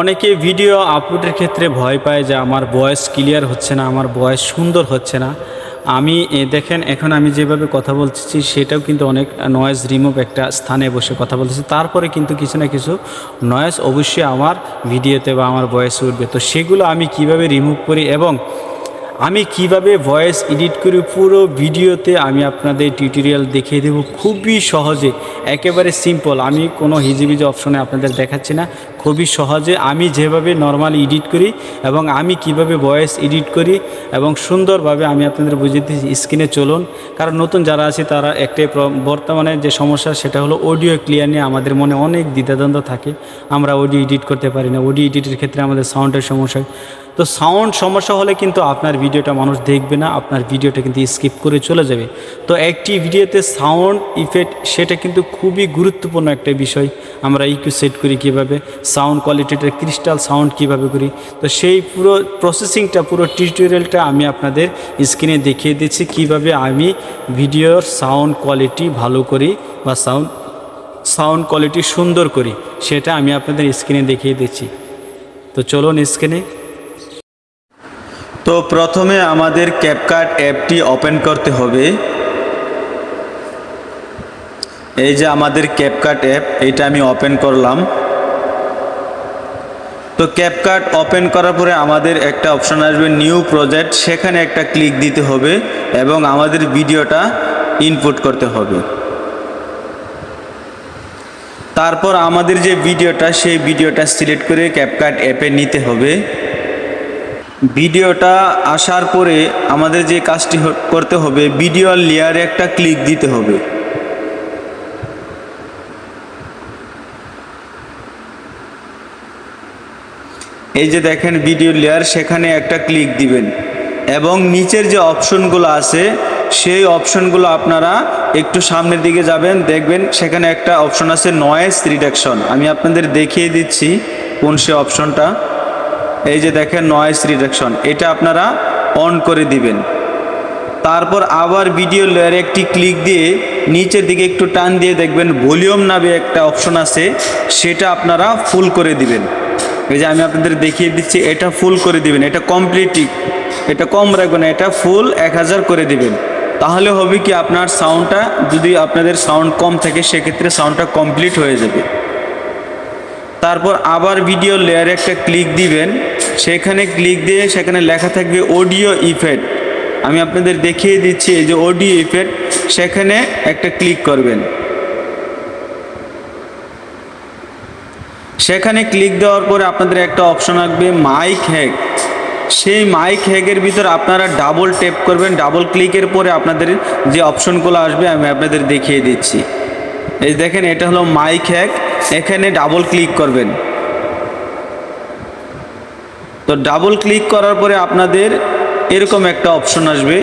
অনেকে ভিডিও আপলোডের ক্ষেত্রে ভয় পায় যে আমার ভয়েস ক্লিয়ার হচ্ছে না, আমার ভয়েস সুন্দর হচ্ছে না। আমি দেখেন, এখন আমি যেভাবে কথা বলছি সেটাও কিন্তু অনেক নয়েজ রিমুভ একটা স্থানে বসে কথা বলতেছি। তারপরে কিন্তু কিছু না কিছু নয়েজ অবশ্যই আমার ভিডিওতে বা আমার ভয়েসে উঠবে। তো সেগুলো আমি কীভাবে রিমুভ করি এবং আমি কীভাবে ভয়েস এডিট করি পুরো ভিডিওতে আমি আপনাদের টিউটোরিয়াল দেখিয়ে দেব? খুবই সহজে, একেবারে সিম্পল আমি কোনো হিজিবিজি অপশনে আপনাদের দেখাচ্ছি না। খুবই সহজে আমি যেভাবে নর্মাল এডিট করি এবং আমি কীভাবে ভয়েস এডিট করি এবং সুন্দরভাবে আমি আপনাদের বুঝিয়ে দিচ্ছি স্ক্রিনে চলুন। কারণ নতুন যারা আছে তারা একটাই বর্তমানে যে সমস্যা সেটা হলো অডিও ক্লিয়ার নিয়ে আমাদের মনে অনেক দ্বিধাদ্বন্দ্ব থাকে। আমরা অডিও এডিট করতে পারি না। অডিও এডিটের ক্ষেত্রে আমাদের সাউন্ডের সমস্যা। তো সাউন্ড সমস্যা হলে কিন্তু আপনার ভিডিওটা মানুষ দেখবে না, আপনার ভিডিওটা কিন্তু স্কিপ করে চলে যাবে। তো একটি ভিডিওতে সাউন্ড ইফেক্ট সেটা কিন্তু খুবই গুরুত্বপূর্ণ একটা বিষয়। আমরা ইকু সেট করি কীভাবে সাউন্ড কোয়ালিটিটা ক্রিস্টাল সাউন্ড কীভাবে করি। তো সেই পুরো প্রসেসিংটা পুরো টিউটোরিয়ালটা আমি আপনাদের স্ক্রিনে দেখিয়ে দিচ্ছি কীভাবে আমি ভিডিওর সাউন্ড কোয়ালিটি ভালো করি বা সাউন্ড সাউন্ড কোয়ালিটি সুন্দর করি, সেটা আমি আপনাদের স্ক্রিনে দেখিয়ে দিচ্ছি। তো চলুন স্ক্রিনে তো প্রথমে আমাদের ক্যাপকাট অ্যাপটি ওপেন করতে হবে। এই যে আমাদের ক্যাপকাট অ্যাপ এটা আমি ওপেন করলাম। তো ক্যাপকাট ওপেন করার পরে আমাদের একটা অপশন আসবে নিউ প্রজেক্ট, সেখানে একটা ক্লিক দিতে হবে এবং আমাদের ভিডিওটা ইনপুট করতে হবে। তারপর আমাদের যে ভিডিওটা, সেই ভিডিওটা সিলেক্ট করে ক্যাপকাট অ্যাপে নিতে হবে। ভিডিওটা আসার পরে আমাদের যে কাজটি করতে হবে ভিডিও লেয়ারে একটা ক্লিক দিতে হবে। এই যে দেখেন ভিডিও লেয়ার সেখানে একটা ক্লিক দিবেন। এবং নিচের যে অপশনগুলো আছে, সেই অপশনগুলো আপনারা একটু সামনের দিকে যাবেন, দেখবেন সেখানে একটা অপশন আছে নয়েস রিডাকশন আমি আপনাদের দেখিয়ে দিচ্ছি কোন সে অপশনটা এই যে দেখেন নয়েস রিডাকশন এটা আপনারা অন করে দিবেন। তারপর আবার ভিডিও লেয়ারে একটি ক্লিক দিয়ে নিচের দিকে একটু টান দিয়ে দেখবেন ভলিউম নামে একটা অপশন আছে, সেটা আপনারা ফুল করে দিবেন। এই যে আমি আপনাদের দেখিয়ে দিচ্ছি, এটা ফুল করে দিবেন, এটা কমপ্লিটই এটা কম রাখবেন এটা ফুল এক হাজার করে দিবেন। তাহলে হবে কি আপনার সাউন্ডটা যদি আপনাদের সাউন্ড কম থাকে, সেক্ষেত্রে সাউন্ডটা কমপ্লিট হয়ে যাবে। তারপর আবার ভিডিও লেয়ারে একটা ক্লিক দিবেন। সেখানে ক্লিক দিয়ে সেখানে লেখা থাকবে অডিও ইফেক্ট আমি আপনাদের দেখিয়ে দিচ্ছি এই যে অডিও ইফেক্ট সেখানে একটা ক্লিক করবেন। সেখানে ক্লিক দেওয়ার পরে আপনাদের একটা অপশন আসবে মাইক হ্যাক সেই মাইক হ্যাকের ভিতর আপনারা ডাবল টেপ করবেন ডাবল ক্লিকের পরে আপনাদের যে অপশনগুলো আসবে আমি আপনাদের দেখিয়ে দিচ্ছি। এই দেখেন, এটা হলো মাইক হ্যাক এখানে ডাবল ক্লিক করবেন। তো ডাবল ক্লিক করার পরে আপনাদের এরকম একটা অপশন আসবে।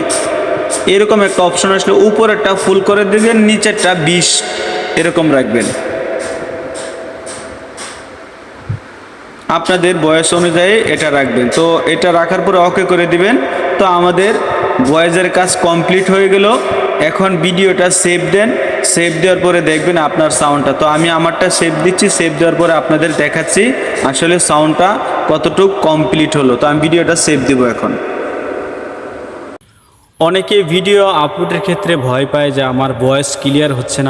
এরকম একটা অপশন আসলে উপরেরটা ফুল করে দেবেন, নিচেরটা বিশ এরকম রাখবেন। আপনাদের বয়স অনুযায়ী এটা রাখবেন। তো এটা রাখার পরে ওকে করে দিবেন। তো আমাদের বয়েজের কাজ কমপ্লিট হয়ে গেল। এখন ভিডিওটা সেভ দেন। সেভ দেওয়ার পরে দেখবেন আপনার সাউন্ডটা তো আমি আমারটা সেভ দিচ্ছি। সেভ দেওয়ার পরে আপনাদের দেখাচ্ছি। আসলে সাউন্ডটা কতটুকু কমপ্লিট হলো? তো আমি ভিডিওটা সেভ দেবো এখন। অনেকে ভিডিও আপলোডের ক্ষেত্রে ভয় পায় যে আমার ভয়েস ক্লিয়ার হচ্ছে না।